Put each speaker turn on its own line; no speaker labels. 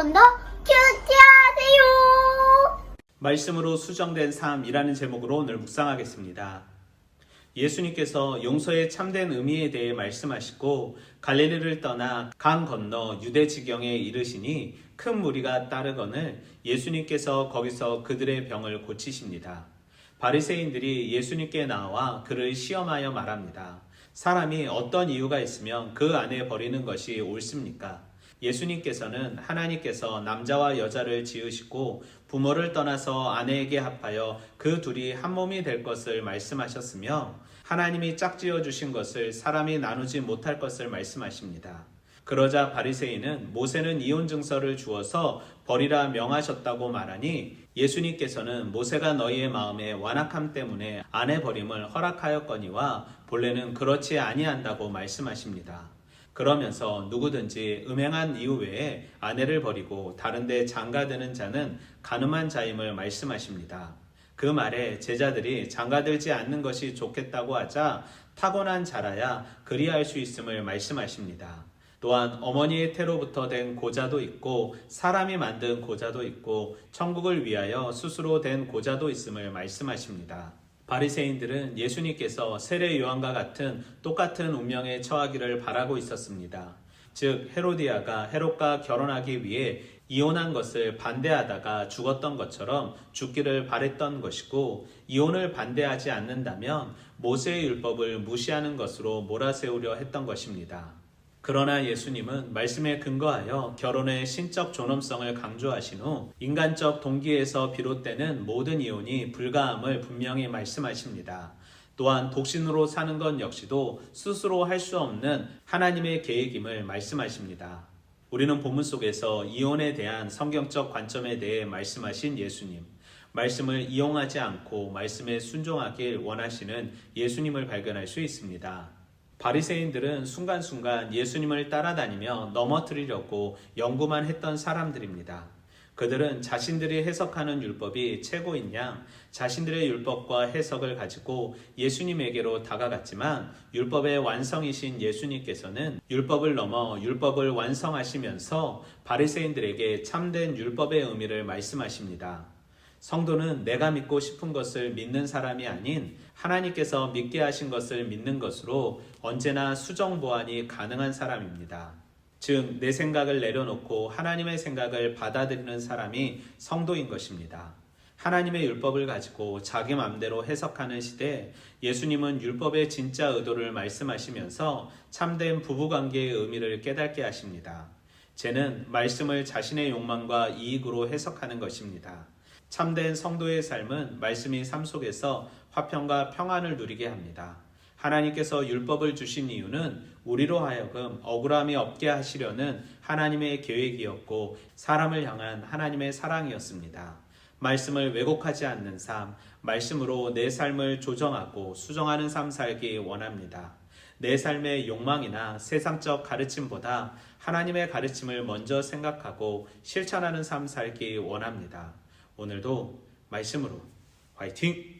여러분도 큐티하세요.
말씀으로 수정된 삶이라는 제목으로 오늘 묵상하겠습니다. 예수님께서 용서의 참된 의미에 대해 말씀하시고 갈릴리를 떠나 강 건너 유대 지경에 이르시니 큰 무리가 따르거늘 예수님께서 거기서 그들의 병을 고치십니다. 바리새인들이 예수님께 나와 그를 시험하여 말합니다. 사람이 어떤 이유가 있으면 그 안에 버리는 것이 옳습니까? 예수님께서는 하나님께서 남자와 여자를 지으시고 부모를 떠나서 아내에게 합하여 그 둘이 한 몸이 될 것을 말씀하셨으며 하나님이 짝지어 주신 것을 사람이 나누지 못할 것을 말씀하십니다. 그러자 바리새인은 모세는 이혼 증서를 주어서 버리라 명하셨다고 말하니 예수님께서는 모세가 너희의 마음에 완악함 때문에 아내 버림을 허락하였거니와 본래는 그렇지 아니한다고 말씀하십니다. 그러면서 누구든지 음행한 이후 외에 아내를 버리고 다른데 장가드는 자는 가늠한 자임을 말씀하십니다. 그 말에 제자들이 장가들지 않는 것이 좋겠다고 하자 타고난 자라야 그리할 수 있음을 말씀하십니다. 또한 어머니의 태로부터 된 고자도 있고 사람이 만든 고자도 있고 천국을 위하여 스스로 된 고자도 있음을 말씀하십니다. 바리새인들은 예수님께서 세례 요한과 같은 똑같은 운명에 처하기를 바라고 있었습니다. 즉 헤로디아가 헤롯과 결혼하기 위해 이혼한 것을 반대하다가 죽었던 것처럼 죽기를 바랬던 것이고 이혼을 반대하지 않는다면 모세의 율법을 무시하는 것으로 몰아세우려 했던 것입니다. 그러나 예수님은 말씀에 근거하여 결혼의 신적 존엄성을 강조하신 후 인간적 동기에서 비롯되는 모든 이혼이 불가함을 분명히 말씀하십니다. 또한 독신으로 사는 것 역시도 스스로 할 수 없는 하나님의 계획임을 말씀하십니다. 우리는 본문 속에서 이혼에 대한 성경적 관점에 대해 말씀하신 예수님, 말씀을 이용하지 않고 말씀에 순종하길 원하시는 예수님을 발견할 수 있습니다. 바리새인들은 순간순간 예수님을 따라다니며 넘어뜨리려고 연구만 했던 사람들입니다. 그들은 자신들이 해석하는 율법이 최고인 양 자신들의 율법과 해석을 가지고 예수님에게로 다가갔지만 율법의 완성이신 예수님께서는 율법을 넘어 율법을 완성하시면서 바리새인들에게 참된 율법의 의미를 말씀하십니다. 성도는 내가 믿고 싶은 것을 믿는 사람이 아닌 하나님께서 믿게 하신 것을 믿는 것으로 언제나 수정 보완이 가능한 사람입니다. 즉, 내 생각을 내려놓고 하나님의 생각을 받아들이는 사람이 성도인 것입니다. 하나님의 율법을 가지고 자기 마음대로 해석하는 시대에 예수님은 율법의 진짜 의도를 말씀하시면서 참된 부부관계의 의미를 깨닫게 하십니다. 쟤는 말씀을 자신의 욕망과 이익으로 해석하는 것입니다. 참된 성도의 삶은 말씀이 삶 속에서 화평과 평안을 누리게 합니다. 하나님께서 율법을 주신 이유는 우리로 하여금 억울함이 없게 하시려는 하나님의 계획이었고 사람을 향한 하나님의 사랑이었습니다. 말씀을 왜곡하지 않는 삶, 말씀으로 내 삶을 조정하고 수정하는 삶 살기 원합니다. 내 삶의 욕망이나 세상적 가르침보다 하나님의 가르침을 먼저 생각하고 실천하는 삶 살기 원합니다. 오늘도 말씀으로 화이팅!